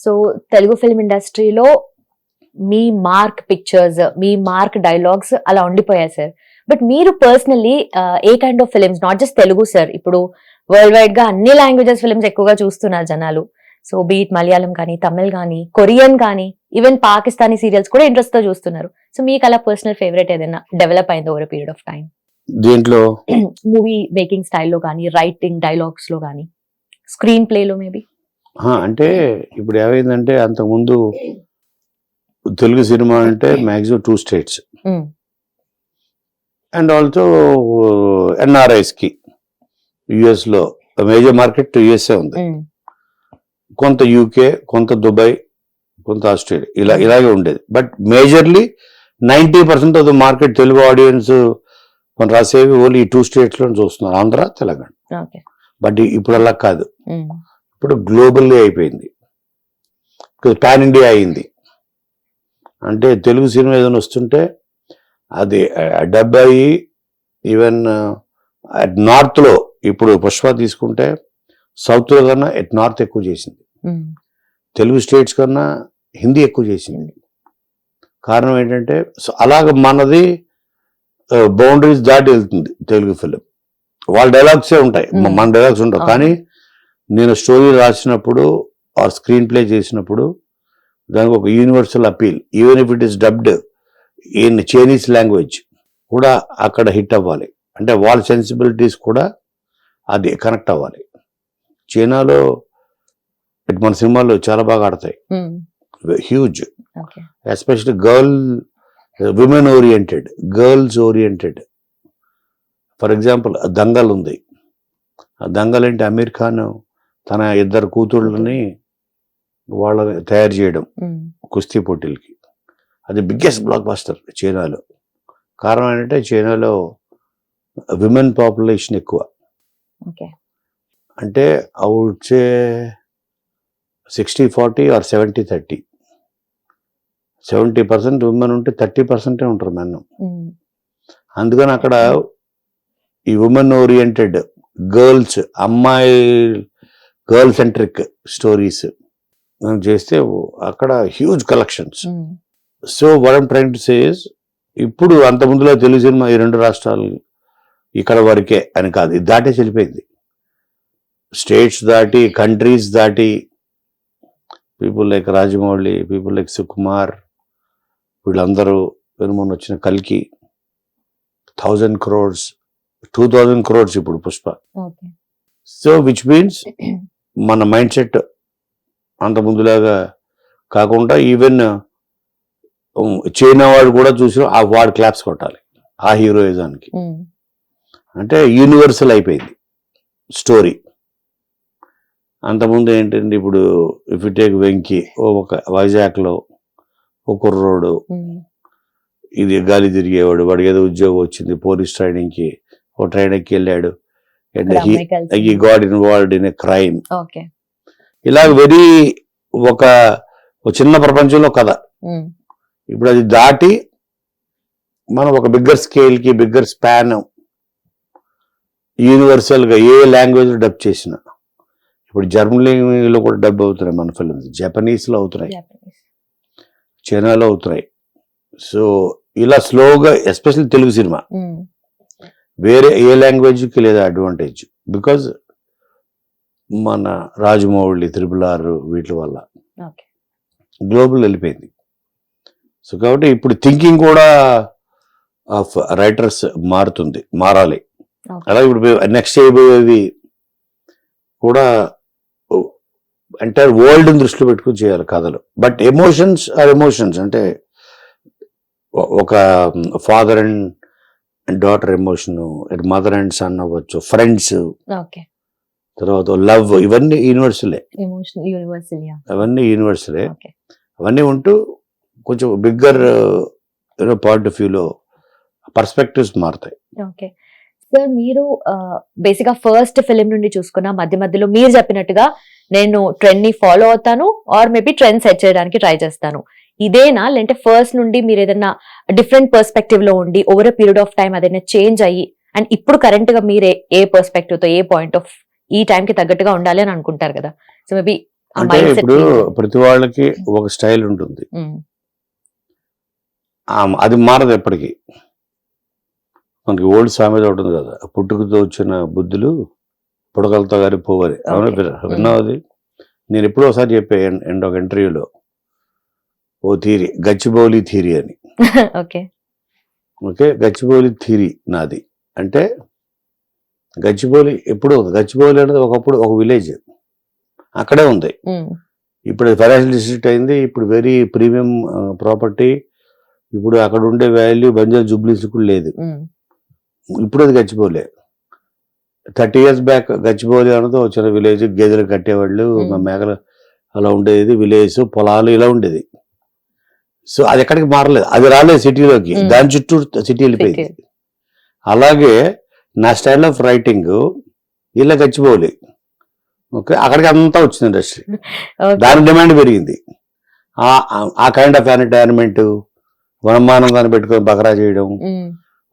So Telugu film ఇండస్ట్రీలో మీ mark pictures మీ మార్క్ డైలాగ్స్ అలా ఉండిపోయాయి సార్ బట్ మీరు personally a kind of films not just Telugu sir ఇప్పుడు వరల్డ్ వైడ్గా అన్ని లాంగ్వేజెస్ ఫిల్మ్స్ ఎక్కువగా చూస్తున్నారు జనాలు. సో బీట్ మలయాళం కానీ తమిళ్ కానీ కొరియన్ కానీ ఈవెన్ పాకిస్తానీ సీరియల్స్ కూడా ఇంట్రెస్ట్తో చూస్తున్నారు. సో మీకు అలా పర్సనల్ ఫేవరెట్ ఏదైనా డెవలప్ అయింది ఓవర్ పీరియడ్ ఆఫ్ టైం దీంట్లో మూవీ మేకింగ్ స్టైల్లో కానీ రైటింగ్ డైలాగ్స్లో కానీ స్క్రీన్ ప్లేలో మేబీ అంటే ఇప్పుడు ఏమైందంటే అంతకుముందు తెలుగు సినిమా అంటే maximum two states. And also ఎన్ఆర్ఐస్కి యుఎస్లో మేజర్ మార్కెట్ యుఎస్ఏ ఉంది. కొంత యూకే కొంత దుబాయ్ కొంత ఆస్ట్రేలియా ఇలా ఇలాగే ఉండేది. But majorly ninety percent of the market Telugu audience మన రాసేవి ఓన్లీ ఈ టూ స్టేట్స్లో చూస్తున్నారు. ఆంధ్ర తెలంగాణ. బట్ ఇప్పుడు అలా కాదు ఇప్పుడు గ్లోబల్లీ అయిపోయింది. పాన్ ఇండియా అయింది. అంటే తెలుగు సినిమా ఏదైనా వస్తుంటే అది డబ్ అయ్యి ఈవెన్ నార్త్లో ఇప్పుడు పుష్ప తీసుకుంటే సౌత్లో కన్నా ఎట్ నార్త్ ఎక్కువ చేసింది. తెలుగు స్టేట్స్ కన్నా హిందీ ఎక్కువ చేసింది. కారణం ఏంటంటే అలాగ మనది బౌండరీస్ దాటి వెళ్తుంది తెలుగు ఫిలిం. వాళ్ళ డైలాగ్సే ఉంటాయి. మన డైలాగ్స్ ఉంటాయి. కానీ నేను స్టోరీ రాసినప్పుడు ఆ స్క్రీన్ ప్లే చేసినప్పుడు దానికి ఒక universal appeal. Even if it is dubbed in Chinese language కూడా అక్కడ హిట్ అవ్వాలి. అంటే వాళ్ళ సెన్సిబిలిటీస్ కూడా అది కనెక్ట్ అవ్వాలి. చైనాలో మన సినిమాల్లో చాలా బాగా ఆడతాయి. Huge especially girl women oriented girls oriented for example Dangal ఉంది. ఆ దంగల్ ఏంటి? అమీర్ ఖాన్ తన ఇద్దరు కూతుళ్ళని వాళ్ళని తయారు చేయడం కుస్తీ పోటీలకి. అది బిగ్గెస్ట్ బ్లాక్ బస్టర్ చైనాలో. కారణం ఏంటంటే చైనాలో విమెన్ పాపులేషన్ ఎక్కువ. అంటే say sixty forty or seventy thirty. Seventy percent women ఉంటే థర్టీ పర్సెంటే ఉంటారు మెన్ అందుకని అక్కడ ఈ ఉమెన్ ఓరియంటెడ్ గర్ల్స్ అమ్మాయి గర్ల్ సెంట్రిక్ స్టోరీస్ చేస్తే అక్కడ హ్యూజ్ కలెక్షన్స్. సో వరం ట్రైన్ టు సేస్ ఇప్పుడు అంత ముందులో తెలుగు సినిమా ఈ రెండు రాష్ట్రాలు ఇక్కడ వరకే అని కాదు ఇది దాటే చెల్లిపోయింది స్టేట్స్ దాటి కంట్రీస్ దాటి people like Rajamouli people like Sukumar వీళ్ళందరూ వెనుమొన్న వచ్చిన కల్కి thousand crores two thousand crores ఇప్పుడు పుష్ప. సో విచ్ మీన్స్ మన మైండ్ సెట్ అంత ముందులాగా కాకుండా ఈవెన్ చైనా వాడు కూడా చూసి ఆ వాడు క్లాప్స్ కొట్టాలి ఆ హీరోయిజానికి. అంటే యూనివర్సల్ అయిపోయింది స్టోరీ. అంతకుముందు ఏంటంటే ఇప్పుడు ఇఫ్ యు టేక్ వెంకీ ఒక వైజాగ్లో ఒక కుర్రోడు ఇది గాలి తిరిగేవాడు వాడికి ఏదో ఉద్యోగం వచ్చింది పోలీస్ ట్రైనింగ్కి ఓ ట్రైనింగ్కి వెళ్ళాడు. And he got involved in a crime ఇలా వెరీ ఒక ఒక చిన్న ప్రపంచంలో కథ. ఇప్పుడు అది దాటి మనం ఒక బిగ్గర్ స్కేల్కి బిగ్గర్ స్పాన్ యూనివర్సల్గా ఏ లాంగ్వేజ్ డబ్ చేసిన. ఇప్పుడు జర్మనీలో కూడా డబ్ అవుతున్నాయి మన ఫిల్మ్స్ జపనీస్లో అవుతున్నాయి. చైనాలో అవుతున్నాయి. సో ఇలా స్లోగా ఎస్పెషల్లీ తెలుగు సినిమా వేరే ఏ లాంగ్వేజ్కి లేదా అడ్వాంటేజ్ బికాజ్ మన రాజమౌళి త్రిపుల్ ఆర్ వీటి వల్ల గ్లోబల్ వెళ్ళిపోయింది. సో కాబట్టి ఇప్పుడు థింకింగ్ కూడా ఆఫ్ రైటర్స్ మారుతుంది మారాలి. అలాగే ఇప్పుడు నెక్స్ట్ చేయబోయేవి కూడా ఎంటైర్ వరల్డ్ దృష్టిలో పెట్టుకుని చేయాలి కథలు. బట్ ఎమోషన్స్ ఆర్ ఎమోషన్స్ అంటే ఒక father and daughter emotion mother and son అవ్వచ్చు ఫ్రెండ్స్ ఓకే తర్వాత లవ్ ఇవన్నీ యూనివర్సలే అవన్నీ యూనివర్సలే అవన్నీ ఉంటూ కొంచెం bigger you know point of వ్యూలో పర్స్పెక్టివ్స్ మారుతాయి. ఓకే సార్ మీరు బేసిక్గా ఫస్ట్ ఫిలిం నుండి చూసుకున్న మధ్య మధ్యలో మీరు చెప్పినట్టుగా నేను ట్రెండ్ని ఫాలో అవుతాను ఆర్ మేబీ ట్రెండ్ సెట్ చేయడానికి ట్రై చేస్తాను. ఇదేనా? లేదంటే ఫస్ట్ నుండి మీరు ఏదైనా డిఫరెంట్ పర్స్పెక్టివ్లో ఉండి over a period of time అదైనా చేంజ్ అయ్యి అండ్ ఇప్పుడు కరెంట్గా మీరు ఏ- పర్స్పెక్టివ్తో ఏ పాయింట్ ఆఫ్ ఈ time కి తగ్గట్టుగా ఉండాలి అని అనుకుంటారు కదా. సో మేబీ అంటే ఇప్పుడు. ప్రతి వాళ్ళకి ఒక స్టైల్ ఉంటుంది. ఆ, అది మారదు ఎప్పటికీ. మనకి ఓల్డ్ సామెత ఉంటుంది కదా పుట్టుకతో వచ్చిన బుద్ధులు పుడకలతో గారి పోవని అవునా. పిల్ల? విన్నావు అది? నేను ఎప్పుడో ఒకసారి చెప్పే ఎండ్ ఒక ఇంటర్వ్యూలో ఓ థీరీ గచ్చిబౌలి థీరీ అని. ఓకే. ఓకే గచ్చిబౌలి థీరీ నాది. అంటే గచ్చిబౌలి ఎప్పుడు గచ్చిబౌలి అనేది ఒకప్పుడు ఒక విలేజ్. అక్కడే ఉంది. ఇప్పుడు ఫైనాన్షియల్ డిస్ట్రిక్ట్ అయింది ఇప్పుడు వెరీ ప్రీమియం ప్రాపర్టీ. ఇప్పుడు అక్కడ ఉండే వాల్యూ బంజారా జూబ్లీస్ కూడా లేదు. ఇప్పుడు అది గచ్చిబౌలే. థర్టీ ఇయర్స్ బ్యాక్ గచ్చిబౌలి అన్నది ఒక చిన్న విలేజ్ గేదెలు కట్టేవాళ్ళు. మా మేకలు అలా ఉండేది విలేజ్ పొలాలు ఇలా ఉండేది. సో అది ఎక్కడికి మారలేదు. అది రాలేదు సిటీలోకి. దాని చుట్టూ సిటీ వెళ్ళిపోయింది. అలాగే నా స్టైల్ ఆఫ్ రైటింగ్ ఇలా గచ్చిబౌలి. ఓకే? అక్కడికి అంతా వచ్చింది ఇండస్ట్రీ. దాని డిమాండ్ పెరిగింది. ఆ- కైండ్ ఆఫ్ ఎంటర్టైన్మెంట్ బ్రహ్మానందాన్ని పెట్టుకొని బకరా చేయడం.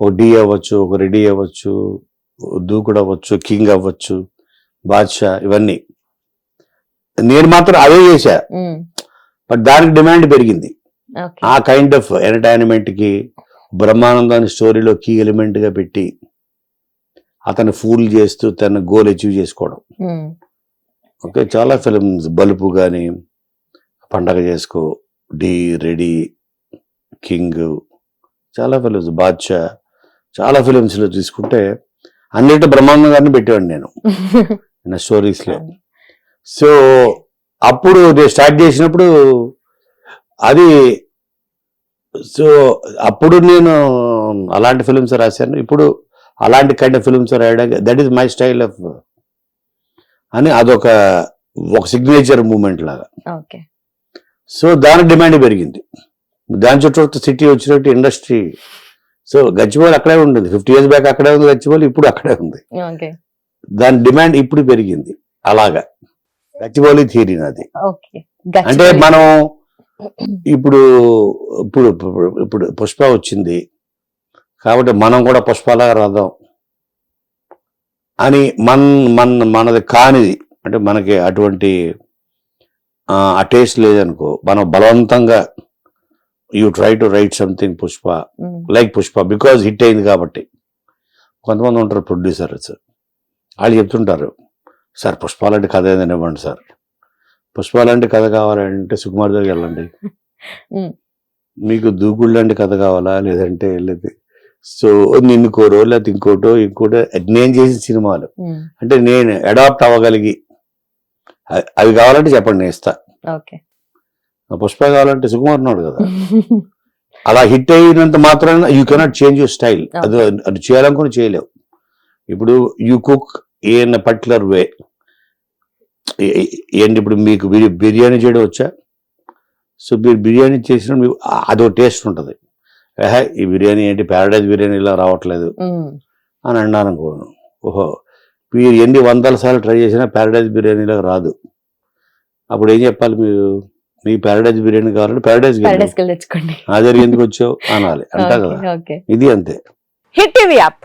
ఒక డి అవ్వచ్చు ఒక రెడీ అవ్వచ్చు దూకుడు అవ్వచ్చు కింగ్ అవ్వచ్చు బాద్షా ఇవన్నీ. నేను మాత్రం అదే చేశా. బట్ దానికి డిమాండ్ పెరిగింది. ఆ కైండ్ ఆఫ్ ఎంటర్టైన్మెంట్కి బ్రహ్మానందాన్ని స్టోరీలో కీ ఎలిమెంట్గా పెట్టి అతను ఫూల్ చేస్తూ తన గోల్ అచీవ్ చేసుకోవడం. ఉమ్, ఓకే చాలా ఫిల్మ్స్ బలుపు కానీ పండగ చేసుకో డి రెడీ కింగ్ చాలా ఫిలిమ్స్ బాద్షా చాలా ఫిలిమ్స్లో తీసుకుంటే అన్నిటి బ్రహ్మాండం గారిని పెట్టేవాడిని నేను. నా స్టోరీస్లో. సో అప్పుడు నేను స్టార్ట్ చేసినప్పుడు అది సో అప్పుడు నేను అలాంటి ఫిలిమ్స్ రాశాను. ఇప్పుడు అలాంటి కైండ్ ఆఫ్ ఫిలిమ్స్ రాయడానికి that is my style of అని అదొక ఒక సిగ్నేచర్ మూమెంట్ లాగా. సో దాని డిమాండ్ పెరిగింది. దాని చుట్టూ సిటీ వచ్చినట్టు ఇండస్ట్రీ సో గచ్చిబౌలి అక్కడే ఉంటుంది ఫిఫ్టీ ఇయర్స్ బ్యాక్ అక్కడే ఉంది గచ్చిబౌలి ఇప్పుడు అక్కడే ఉంది. దాని డిమాండ్ ఇప్పుడు పెరిగింది. అలాగా. గచ్చిబౌలి థియరీ నాది. ఓకే. అంటే మనం ఇప్పుడు ఇప్పుడు ఇప్పుడు- పుష్ప వచ్చింది. కాబట్టి మనం కూడా పుష్పలాగా రాదాం అని మన మన మనది కానిది. అంటే మనకి అటువంటి ఆ, టేస్ట్ లేదనుకో మనం బలవంతంగా you try to write something Pushpa. Like Pushpa because hit అయింది కాబట్టి. కొంతమంది ఉంటారు ప్రొడ్యూసర్స్. వాళ్ళు చెప్తుంటారు సార్ పుష్ప లాంటి కథ ఏదైనా ఇవ్వండి సార్. పుష్ప లాంటి కథ కావాలంటే సుకుమార్ దగ్గరికి వెళ్ళండి. మీకు దూకుడు లాంటి కథ కావాలా? లేదంటే లేదు. సో నిన్ను కోరో లేకపోతే ఇంకోటో ఇంకోటో నేను చేసిన సినిమాలు. అంటే నేను అడాప్ట్ అవ్వగలిగి అవి కావాలంటే చెప్పండి నేను ఇస్తా. ఓకే. పుష్ప కావాలంటే సుకుమార్ ఉన్నాడు కదా. అలా హిట్ అయినంత మాత్రాన you cannot change your style అది అది చేయాలనుకుని చేయలేవు. ఇప్పుడు you cook in particular way ఏంటి ఇప్పుడు మీకు బిర్యా- బిర్యానీ చేయడం వచ్చా సో మీరు బిర్యానీ చేసిన మీకు అదో టేస్ట్ ఉంటుంది. ఏహే ఈ బిర్యానీ ఏంటి? ప్యారడైజ్ బిర్యానీ ఇలా రావట్లేదు అని అన్నాను అనుకోను ఓహో మీరు ఎన్ని వందల సార్లు ట్రై చేసినా ప్యారడైజ్ బిర్యానీలో రాదు. అప్పుడు ఏం చెప్పాలి మీరు? మీ ప్యారడైజ్ బిర్యానీ కావాలంటే ప్యారడైజ్ హాజరు ఎందుకు వచ్చావు? అనాలి. అంటా కదా. ఇది అంతే. Hit TV app.